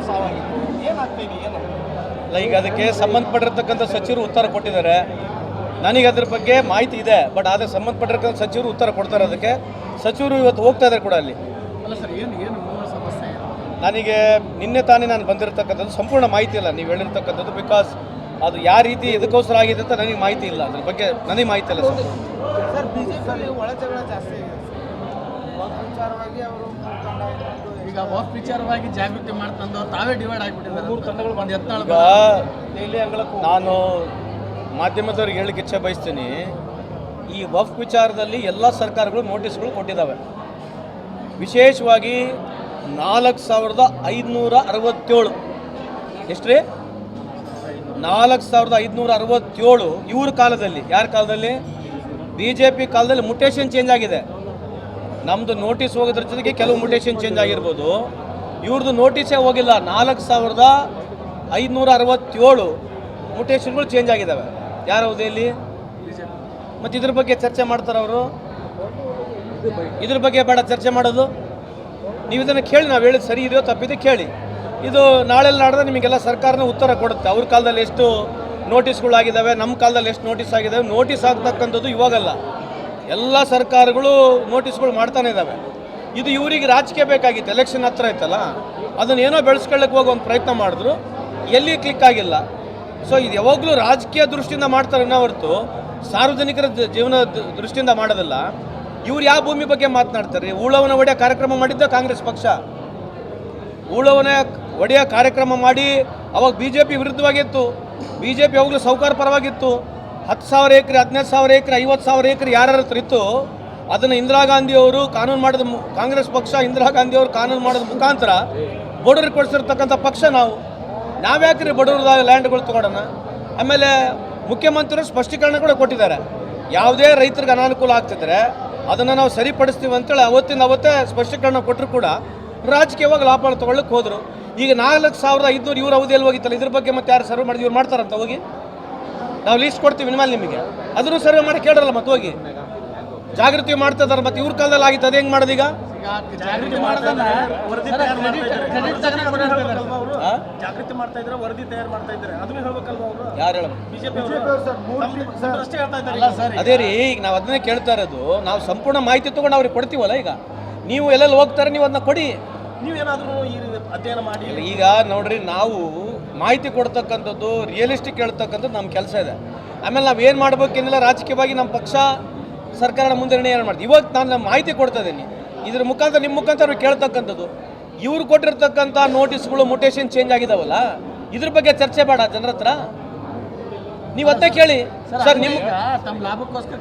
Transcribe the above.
ಒಂದು ಸಾವಾಗಿದೆ ಏನಾಗ್ತಾ ಇದೆ ಏನು? ಅಲ್ಲ ಈಗ ಅದಕ್ಕೆ ಸಂಬಂಧಪಟ್ಟಿರ್ತಕ್ಕಂಥ ಸಚಿವರು ಉತ್ತರ ಕೊಟ್ಟಿದ್ದಾರೆ. ನನಗೆ ಅದ್ರ ಬಗ್ಗೆ ಮಾಹಿತಿ ಇದೆ ಬಟ್ ಆದರೆ ಸಂಬಂಧಪಟ್ಟಿರ್ತಕ್ಕಂಥ ಸಚಿವರು ಉತ್ತರ ಕೊಡ್ತಾರೆ ಅದಕ್ಕೆ. ಸಚಿವರು ಇವತ್ತು ಹೋಗ್ತಾ ಇದ್ದಾರೆ ಕೂಡ ಅಲ್ಲಿ. ಅಲ್ಲ ಸರ್ ಏನು ಏನು ಮೂಲ ಸಮಸ್ಯೆ? ನನಗೆ ನಿನ್ನೆ ತಾನೇ ನಾನು ಬಂದಿರತಕ್ಕಂಥದ್ದು ಸಂಪೂರ್ಣ ಮಾಹಿತಿ ಇಲ್ಲ. ನೀವು ಹೇಳಿರ್ತಕ್ಕಂಥದ್ದು ಬಿಕಾಸ್ ಅದು ಯಾವ ರೀತಿ ಎದಕ್ಕೋಸ್ಕರ ಆಗಿದೆ ಅಂತ ನನಗೆ ಮಾಹಿತಿ ಇಲ್ಲ. ಅದ್ರ ಬಗ್ಗೆ ನನಗೆ ಮಾಹಿತಿ ಇಲ್ಲ ಸರ್. ಸರ್ ಒಳಜಗಳ ಜಾಸ್ತಿ ವಿಚಾರವಾಗಿ ಅವರು ಈಗ ವಕ್ ವಿಚಾರವಾಗಿ ಜಾಗೃತಿ ಮಾಡ್ತಂದು ತಾವೇ ಡಿವೈಡ್ ಆಗಿಬಿಟ್ಟಿದ್ದಾರೆ ಮೂರು ತಂಡಗಳು ಒಂದು ಎತ್ತಾಳು ನಾನು ಮಾಧ್ಯಮದವ್ರಿಗೆ ಹೇಳಕ್ಕೆ ಇಚ್ಛೆ ಬಯಸ್ತೀನಿ. ಈ ವಫ್ ವಿಚಾರದಲ್ಲಿ ಎಲ್ಲ ಸರ್ಕಾರಗಳು ನೋಟಿಸ್ಗಳು ಕೊಟ್ಟಿದ್ದಾವೆ. ವಿಶೇಷವಾಗಿ ನಾಲ್ಕು ಸಾವಿರದ ಐದುನೂರ ಅರವತ್ತೇಳು. ಎಷ್ಟು ರೀ ನಾಲ್ಕು ಸಾವಿರದ ಐದುನೂರ ಅರವತ್ತೇಳು. ಇವ್ರ ಕಾಲದಲ್ಲಿ ಯಾರ ಕಾಲದಲ್ಲಿ? ಬಿ ಜೆ ಪಿ ಕಾಲದಲ್ಲಿ ಮುಟೇಷನ್ ಚೇಂಜ್ ಆಗಿದೆ. ನಮ್ಮದು ನೋಟಿಸ್ ಹೋಗೋದ್ರ ಜೊತೆಗೆ ಕೆಲವು ಮುಟೇಷನ್ ಚೇಂಜ್ ಆಗಿರ್ಬೋದು. ಇವ್ರದ್ದು ನೋಟಿಸೇ ಹೋಗಿಲ್ಲ. ನಾಲ್ಕು ಸಾವಿರದ ಐದುನೂರ ಅರವತ್ತೇಳು ಮ್ಯೂಟೇಷನ್ಗಳು ಚೇಂಜ್ ಆಗಿದ್ದಾವೆ ಯಾರ ಹುದ್ದೆಯಲ್ಲಿ ಮತ್ತು ಇದ್ರ ಬಗ್ಗೆ ಚರ್ಚೆ ಮಾಡ್ತಾರೆ ಅವರು? ಇದ್ರ ಬಗ್ಗೆ ಬೇಡ ಚರ್ಚೆ ಮಾಡೋದು. ನೀವು ಇದನ್ನು ಕೇಳಿ, ನಾವು ಹೇಳೋದು ಸರಿ ಇದೆಯೋ ತಪ್ಪಿದೆ ಕೇಳಿ. ಇದು ನಾಳೆ ನಾಡ್ದೆ ನಿಮಗೆಲ್ಲ ಸರ್ಕಾರನ ಉತ್ತರ ಕೊಡುತ್ತೆ. ಅವ್ರ ಕಾಲದಲ್ಲಿ ಎಷ್ಟು ನೋಟಿಸ್ಗಳಾಗಿದ್ದಾವೆ ನಮ್ಮ ಕಾಲದಲ್ಲಿ ಎಷ್ಟು ನೋಟಿಸ್ ಆಗಿದ್ದಾವೆ ನೋಟಿಸ್ ಆಗ್ತಕ್ಕಂಥದ್ದು ಇವಾಗಲ್ಲ. ಎಲ್ಲ ಸರ್ಕಾರಗಳು ನೋಟಿಸ್ಗಳು ಮಾಡ್ತಾನೆ ಇದ್ದಾವೆ ಇದು ಇವರಿಗೆ ರಾಜಕೀಯ ಬೇಕಾಗಿತ್ತು. ಎಲೆಕ್ಷನ್ ಹತ್ರ ಇತ್ತಲ್ಲ, ಅದನ್ನ ಏನೋ ಬೆಳೆಸ್ಕೊಳ್ಳಕ್ಕೆ ಹೋಗೋ ಒಂದು ಪ್ರಯತ್ನ ಮಾಡಿದ್ರು. ಎಲ್ಲಿ ಕ್ಲಿಕ್ ಆಗಿಲ್ಲ. ಸೊ ಇದು ಯಾವಾಗಲೂ ರಾಜಕೀಯ ದೃಷ್ಟಿಯಿಂದ ಮಾಡ್ತಾರೆ ಹೊರತು ಸಾರ್ವಜನಿಕರ ಜೀವನ ದೃಷ್ಟಿಯಿಂದ ಮಾಡೋದಿಲ್ಲ. ಇವ್ರು ಯಾವ ಭೂಮಿ ಬಗ್ಗೆ ಮಾತನಾಡ್ತಾರೆ? ಉಳವನ ಒಡೆಯ ಕಾರ್ಯಕ್ರಮ ಮಾಡಿದ್ದ ಕಾಂಗ್ರೆಸ್ ಪಕ್ಷ? ಉಳವನ ಒಡೆಯ ಕಾರ್ಯಕ್ರಮ ಮಾಡಿ ಅವಾಗ ಬಿ ಜೆ ಪಿ ವಿರುದ್ಧವಾಗಿತ್ತು. ಬಿ ಜೆ ಪಿ ಯಾವಾಗಲೂ ಸೌಕಾರ ಪರವಾಗಿತ್ತು ಹತ್ತು ಸಾವಿರ ಎಕರೆ, ಹದಿನೈದು ಸಾವಿರ ಎಕರೆ, ಐವತ್ತು ಸಾವಿರ ಎಕರೆ ಯಾರ ಹತ್ರ ಇತ್ತು, ಅದನ್ನು ಇಂದಿರಾ ಗಾಂಧಿ ಅವರು ಕಾನೂನು ಮಾಡಿದ ಕಾಂಗ್ರೆಸ್ ಪಕ್ಷ ಇಂದಿರಾ ಗಾಂಧಿ ಅವರು ಕಾನೂನು ಮಾಡಿದ ಮುಖಾಂತರ ಬಡವರಿಗೆ ಕೊಡಿಸಿರ್ತಕ್ಕಂಥ ಪಕ್ಷ ನಾವು. ನಾವ್ಯಾಕ್ರಿ ಬಡವ್ರದಾಗ ಲ್ಯಾಂಡ್ಗಳು ತಗೊಳ್ಳೋಣ ಆಮೇಲೆ ಮುಖ್ಯಮಂತ್ರಿಗಳು ಸ್ಪಷ್ಟೀಕರಣ ಕೂಡ ಕೊಟ್ಟಿದ್ದಾರೆ. ಯಾವುದೇ ರೈತರಿಗೆ ಅನಾನುಕೂಲ ಆಗ್ತಿದ್ರೆ ಅದನ್ನು ನಾವು ಸರಿಪಡಿಸ್ತೀವಿ ಅಂತೇಳಿ ಅವತ್ತಿನ ಅವತ್ತೇ ಸ್ಪಷ್ಟೀಕರಣ ಕೊಟ್ಟರು ಕೂಡ ರಾಜಕೀಯವಾಗಿ ಲಾಭ ತಗೊಳ್ಳಕ್ಕೆ ಹೋದರು. ಈಗ ನಾಲ್ಕು ಸಾವಿರದ ಐದುನೂರು ಇವರು ಅವಧಿಯಲ್ಲಿ ಹೋಗಿತ್ತಲ್ಲ, ಇದ್ರ ಬಗ್ಗೆ ಮತ್ತೆ ಯಾರು ಸರ್ವ್ ಮಾಡಿದ್ರು, ಇವ್ರು ಮಾಡ್ತಾರಂತ ಹೋಗಿ? ನಾವು ಲೀಸ್ಟ್ ಕೊಡ್ತೀವಿ ನಿಮ್ಮಲ್ಲಿ ನಿಮಗೆ. ಅದನ್ನು ಸರ್ವೆ ಮಾಡಿ ಕೇಳಲ್ಲ ಮತ್ತೆ ಹೋಗಿ. ಜಾಗೃತಿ ಮಾಡ್ತಾ ಇದ್ದಾರೆ ಮತ್ತೆ ಇವ್ರ ಕಾಲದಲ್ಲಿ ಆಗಿತ್ತು ಅದು ಹೆಂಗೆ ಮಾಡೋದೀಗ? ಈಗ ಜಾಗೃತಿ ಮಾಡೋದನ್ನ ಕ್ರೆಡಿಟ್ ಅವರು? ಜಾಗೃತಿ ಮಾಡ್ತಾ ಇದ್ರೆ ವರದಿ ತಯಾರು ಮಾಡ್ತಾ ಇದ್ದಾರೆ ಅದನ್ನು ಹೇಳ್ಬೇಕಲ್ವಾ ಅವರು? ಯಾರು ಹೇಳ ಬಿಜೆಪಿ ಅಷ್ಟೇ ಹೇಳ್ತಾ ಇದ್ದಾರೆ ಅಲ್ಲ ಸರ್ ಅದೇ ರೀ ಈಗ ನಾವು ಅದನ್ನೇ ಕೇಳ್ತಾ ಇರೋದು ನಾವು ಸಂಪೂರ್ಣ ಮಾಹಿತಿ ತಗೊಂಡು ಅವ್ರಿಗೆ ಕೊಡ್ತೀವಲ್ಲ ಈಗ? ನೀವು ಎಲ್ಲೆಲ್ಲಿ ಹೋಗ್ತಾರೆ ನೀವು ಅದನ್ನ ಕೊಡಿ. ನೀವು ಏನಾದರೂ ಅಧ್ಯಯನ ಮಾಡಿ? ಈಗ ನೋಡ್ರಿ ನಾವು ಮಾಹಿತಿ ಕೊಡ್ತಕ್ಕಂಥದ್ದು ರಿಯಲಿಸ್ಟಿಕ್ ಹೇಳ್ತಕ್ಕಂಥದ್ದು ನಮ್ಮ ಕೆಲಸ ಇದೆ. ಆಮೇಲೆ ನಾವು ಏನು ಮಾಡ್ಬೇಕೇನಿಲ್ಲ ರಾಜಕೀಯವಾಗಿ ನಮ್ಮ ಪಕ್ಷ ಸರ್ಕಾರ ಮುಂದೆ ನಿರ್ಣಯ ಮಾಡ್ತೀವಿ? ಇವಾಗ ನಾನು ನಮ್ಮ ಮಾಹಿತಿ ಕೊಡ್ತಾ ಇದ್ದೀನಿ ಇದ್ರ ಮುಖಾಂತರ ನಿಮ್ಮ ಮುಖಾಂತರ ಅವ್ರು ಕೇಳ್ತಕ್ಕಂಥದ್ದು. ಇವ್ರು ಕೊಟ್ಟಿರ್ತಕ್ಕಂಥ ನೋಟಿಸ್ಗಳು ಮೊಟೇಷನ್ ಚೇಂಜ್ ಆಗಿದಾವಲ್ಲ ಇದ್ರ ಬಗ್ಗೆ ಚರ್ಚೆ ಬೇಡ ಜನರ ಹತ್ರ ನೀವು ಕೇಳಿ. ಸರ್ ನಿಮ್ಮ ತಮ್ಮ ಲಾಭಕ್ಕೋಸ್ಕರ